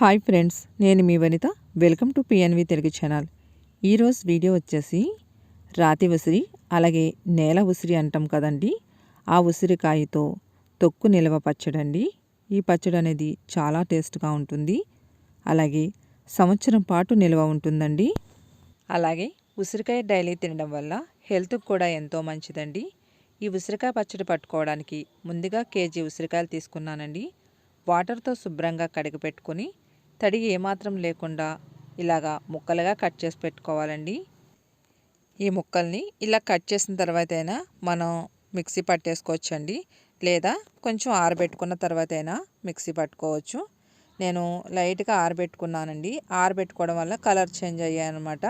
Hi friends నేను మీ Vanitha. Welcome to PNV Telugu channel. ఈరోజు video వచ్చేసి రాతి ఉసిరి అలాగే నేల ఉసిరి అంటాం కదండి. ఆ ఉసిరికాయతో తొక్కు నిల్వ పచ్చడి అండి. ఈ పచ్చడి అనేది చాలా టేస్ట్గా ఉంటుంది. అలాగే సంవత్సరం పాటు నిల్వ ఉంటుందండి. అలాగే ఉసిరికాయ డైలీ తినడం వల్ల హెల్త్కి కూడా ఎంతో మంచిదండి. ఈ ఉసిరికాయ పచ్చడి పట్టుకోవడానికి ముందుగా కేజీ ఉసిరికాయలు తీసుకున్నానండి. వాటర్తో శుభ్రంగా కడిగి పెట్టుకొని తడి ఏమాత్రం లేకుండా ఇలాగా ముక్కలుగా కట్ చేసి పెట్టుకోవాలండి. ఈ ముక్కల్ని ఇలా కట్ చేసిన తర్వాత అయినా మనం మిక్సీ పట్టేసుకోవచ్చండి. లేదా కొంచెం ఆరబెట్టుకున్న తర్వాత అయినా మిక్సీ పట్టుకోవచ్చు. నేను లైట్గా ఆరబెట్టుకున్నానండి. ఆరబెట్టుకోవడం వల్ల కలర్ చేంజ్ అయ్యాయన్నమాట.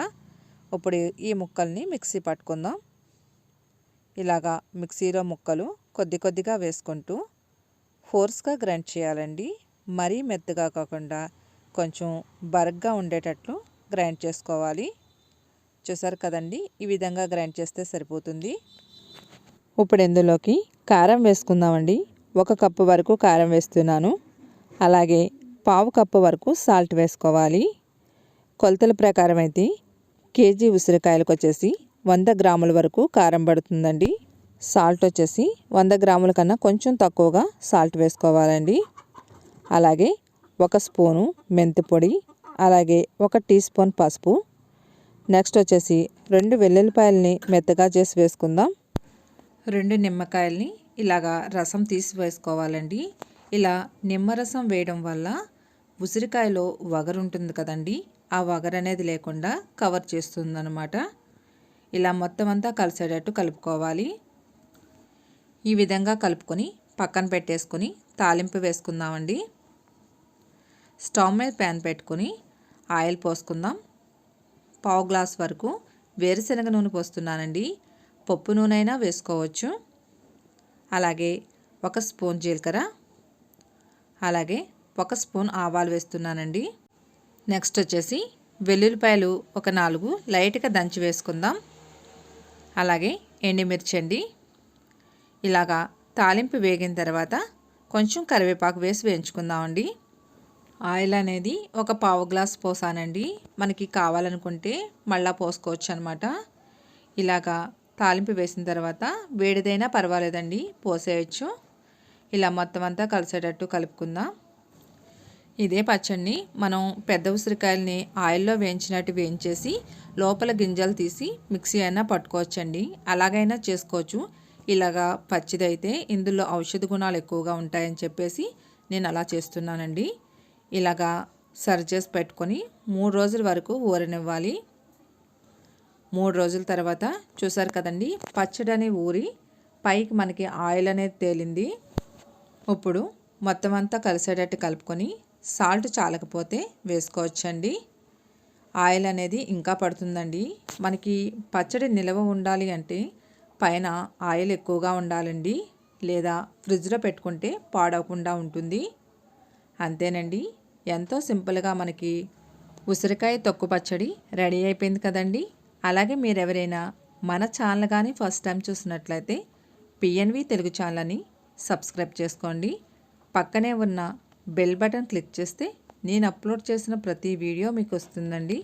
ఇప్పుడు ఈ ముక్కల్ని మిక్సీ పట్టుకుందాం. ఇలాగా మిక్సీలో ముక్కలు కొద్ది కొద్దిగా వేసుకుంటూ ఫోర్స్గా గ్రైండ్ చేయాలండి. మరీ మెత్తగా కాకుండా కొంచెం బరగ్గా ఉండేటట్లు గ్రైండ్ చేసుకోవాలి. చూసారు కదండి? ఈ విధంగా గ్రైండ్ చేస్తే సరిపోతుంది. ఇప్పుడు ఇందులోకి కారం వేసుకుందామండి. ఒక కప్పు వరకు కారం వేస్తున్నాను. అలాగే పావు కప్పు వరకు సాల్ట్ వేసుకోవాలి. కొలతల ప్రకారం అయితే కేజీ ఉసిరికాయలకు వచ్చేసి వంద గ్రాముల వరకు కారం పడుతుందండి. సాల్ట్ వచ్చేసి వంద గ్రాముల కన్నా కొంచెం తక్కువగా సాల్ట్ వేసుకోవాలండి. అలాగే ఒక స్పూను మెంతి పొడి అలాగే ఒక టీ స్పూన్ పసుపు. నెక్స్ట్ వచ్చేసి రెండు వెల్లుల్లిపాయలని మెత్తగా చేసి వేసుకుందాం. రెండు నిమ్మకాయల్ని ఇలాగా రసం తీసి వేసుకోవాలండి. ఇలా నిమ్మరసం వేయడం వల్ల ఉసిరికాయలో వగరు ఉంటుంది కదండి. ఆ వగరు అనేది లేకుండా కవర్ చేస్తుందన్నమాట. ఇలా మొత్తం అంతా కలిసేటట్టు కలుపుకోవాలి. ఈ విధంగా కలుపుకొని పక్కన పెట్టేసుకొని తాలింపు వేసుకుందామండి. స్టవ్ మీద ప్యాన్ పెట్టుకొని ఆయిల్ పోసుకుందాం. పావు గ్లాస్ వరకు వేరుశనగ నూనె పోస్తున్నానండి. పప్పు నూనె అయినా వేసుకోవచ్చు. అలాగే ఒక స్పూన్ జీలకర్ర. అలాగే ఒక స్పూన్ ఆవాలు వేస్తున్నానండి. నెక్స్ట్ వచ్చేసి వెల్లుల్లిపాయలు ఒక నాలుగు లైట్గా దంచి వేసుకుందాం. అలాగే ఎండిమిర్చి అండి. ఇలాగా తాలింపు వేగిన తర్వాత కొంచెం కరివేపాకు వేసి వేయించుకుందామండి. ఆయిల్ అనేది ఒక పావు గ్లాస్ పోసానండి. మనకి కావాలనుకుంటే మళ్ళా పోసుకోవచ్చు అనమాట ఇలాగా తాలింపు వేసిన తర్వాత వేడిదైనా పర్వాలేదండి పోసేయచ్చు. ఇలా మొత్తం అంతా కలిసేటట్టు కలుపుకుందాం. ఇదే పచ్చడిని మనం పెద్ద ఉసిరికాయలని ఆయిల్లో వేయించినట్టు వేయించేసి లోపల గింజలు తీసి మిక్సీ అయినా పట్టుకోవచ్చండి. అలాగైనా చేసుకోవచ్చు. ఇలాగా పచ్చిదైతే ఇందులో ఔషధ గుణాలు ఎక్కువగా ఉంటాయని చెప్పేసి నేను అలా చేస్తున్నానండి. ఇలాగా సర్జెస్ చేసి పెట్టుకొని మూడు రోజుల వరకు ఊరనివ్వాలి. మూడు రోజుల తర్వాత చూసారు కదండి పచ్చడి అనే ఊరి పైకి మనకి ఆయిల్ అనేది తేలింది. ఇప్పుడు మొత్తం అంతా కలిసేటట్టు కలుపుకొని సాల్ట్ చాలకపోతే వేసుకోవచ్చండి. ఆయిల్ అనేది ఇంకా పడుతుందండి. మనకి పచ్చడి నిల్వ ఉండాలి అంటే పైన ఆయిల్ ఎక్కువగా ఉండాలండి. లేదా ఫ్రిడ్జ్లో పెట్టుకుంటే పాడవకుండా ఉంటుంది. అంతేనండి. ఎంతో సింపుల్గా మనకి ఉసిరికాయ తొక్కు పచ్చడి రెడీ అయిపోయింది కదండి. అలాగే మీరు ఎవరైనా మన ఛానల్ కానీ ఫస్ట్ టైం చూసినట్లయితే పిఎన్వి తెలుగు ఛానల్ని సబ్స్క్రైబ్ చేసుకోండి. పక్కనే ఉన్న బెల్ బటన్ క్లిక్ చేస్తే నేను అప్లోడ్ చేసిన ప్రతి వీడియో మీకు వస్తుందండి.